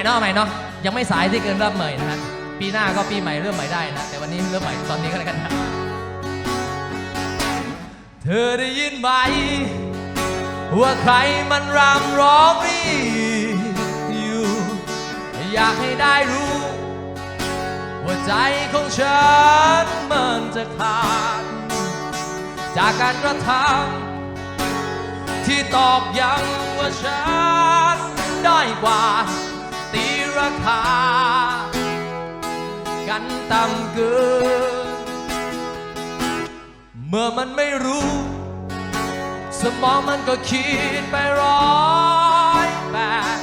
ม่เนาะใหม่เนาะยังไม่สายที่เกินเริ่มใหม่นะฮะปีหน้าก็ปีใหม่เริ่มใหม่ได้นะแต่วันนี้เริ่มใหม่ตอนนี้ก็แล้วกันนะเธอได้ยินไหมว่าใครมันรำร้องรีอยู่ อยากให้ได้รู้ว่าใจของฉันมันจะขาด จากการกระทำที่ตอกย้ำว่าฉันได้กว่า ตีรากันต่ำเกิน เมื่อมันไม่รู้ สมองมันก็คิดไปร้อยแปด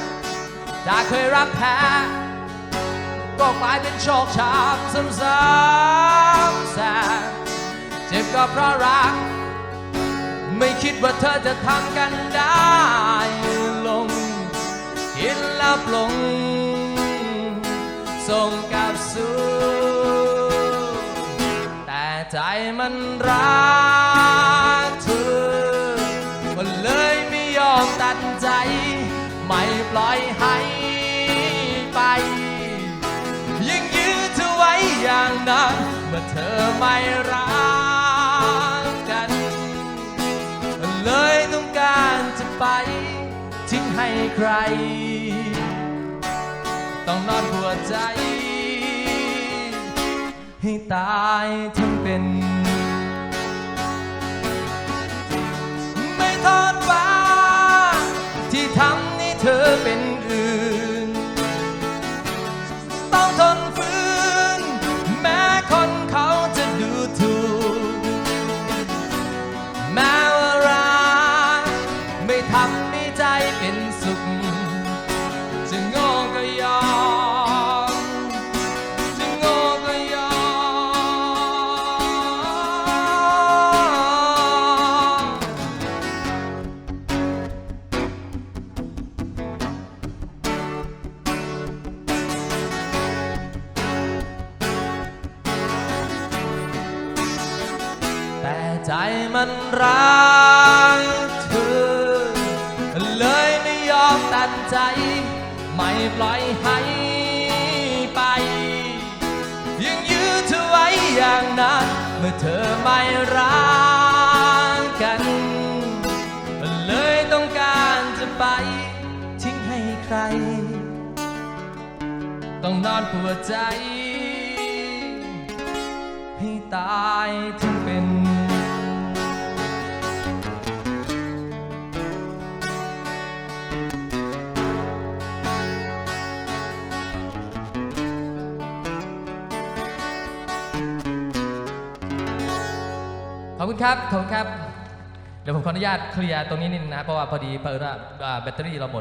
จากเคยรักแท้ก็กลายเป็นโชคช้ำซ้ำๆแสนเจ็บก็เพราะรัก ไม่คิดว่าเธอจะทำกันได้ลงคิดแล้วปลง ส่งกลับสู่แต่ใจมันรักเธอก็เลยไม่ยอมตัดใจ ไม่ปล่อยให้ไป ยังยื้อเธอไว้อย่างนั้นเมื่อเธอไม่รักกันเลยต้องการจะไป ทิ้งให้ใคร ต้องนอนหัวใจ ให้ตายทั้งเป็น ไม่ทอดฟ้าที่ทำให้เธอเป็นอื่น ใจมันรักเธอ เลยไม่ยอมตัดใจ ไม่ปล่อยให้ไป ยังยื้อเธอไว้อย่างนั้น เมื่อเธอไม่รักกัน เลยต้องการจะไป ทิ้งให้ใคร ต้องนอนปวดใจ ให้ตายทั้ง ขอบคุณครับ ขอบคุณครับ เดี๋ยวผมขออนุญาตเคลียร์ตรงนี้นิดนึงนะ เพราะว่าพอดีเปิดว่าอ่าแบตเตอรี่เราหมด